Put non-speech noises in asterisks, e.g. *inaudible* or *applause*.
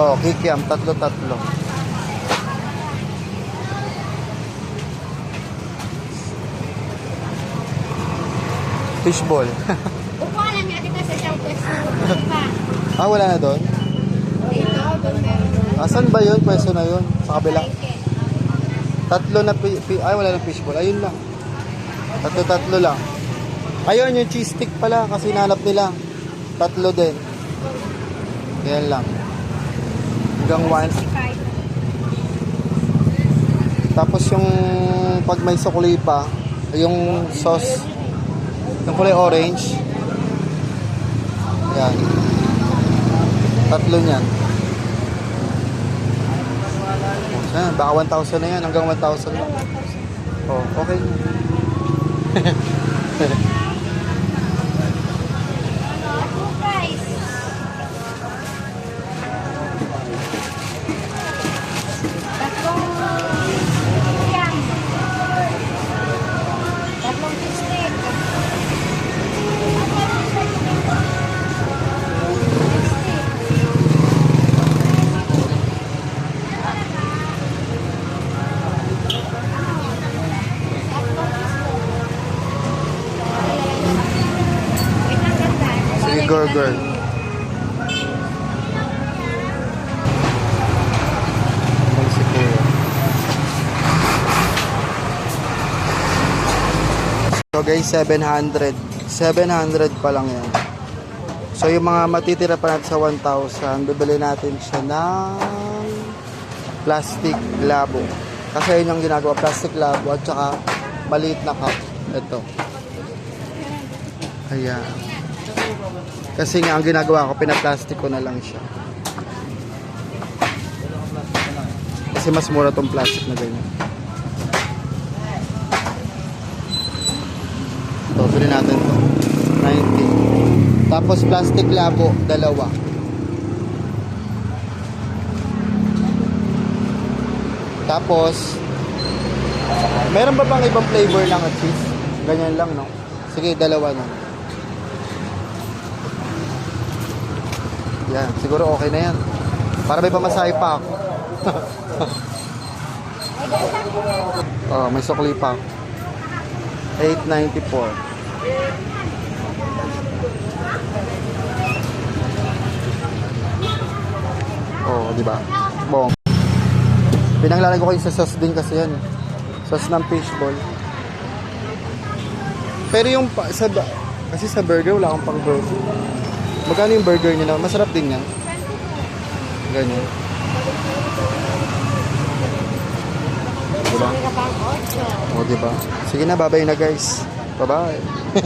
Oh, kikiam. Tatlo-tatlo. Fishball. *laughs* Upo lang nga kita sa isang pwesto. Ah, wala na doon? Dito, doon meron. Asan ba yun? Pwesto na yun? Sa kabila? Tatlo na ay wala ng fishball. Ayun lang. Tatlo tatlo lang. Ayun yung cheese stick pala kasi nanap nila. Tatlo din. Yan lang. Hanggang one. 65. Tapos yung pag may sukli pa, yung sauce, yung kulay orange. Yan. Tatlo niyan. Yan, baka 1,000 na yan. Hanggang 1,000 na. Oh, okay. *laughs* Kuya. So guys, 700. 700 pa lang yan. So yung mga matitira pa natin sa 1,000, bibili natin siya ng plastic labo. Kasi yun yung ginagawa, plastic labo at saka maliit na cup. Ito. Ayan. Kasi nga ang ginagawa ko, pinaplastic ko na lang siya. Kasi mas mura tong plastic na ganyan. Ito, bili natin to. 90. Tapos plastic labo, dalawa. Tapos, meron ba bang ibang flavor at cheese? Ganyan lang, no? Sige, dalawa na. Yan, siguro okay na yan. Para may pamasahe pa ako. *laughs* oh, may sukli pa ako. 894. Oh, di ba? Bong. Pinanglalagay ko kayo sa sauce din kasi yan. Sauce ng fishball. Pero yung pa, sa, kasi sa burger, wala akong pang burger. Magkano yung burger nila? Masarap din yan. Ganyan. Diba? May ka pang 8. O, diba? Sige na, bye-bye na guys. Bye-bye. *laughs*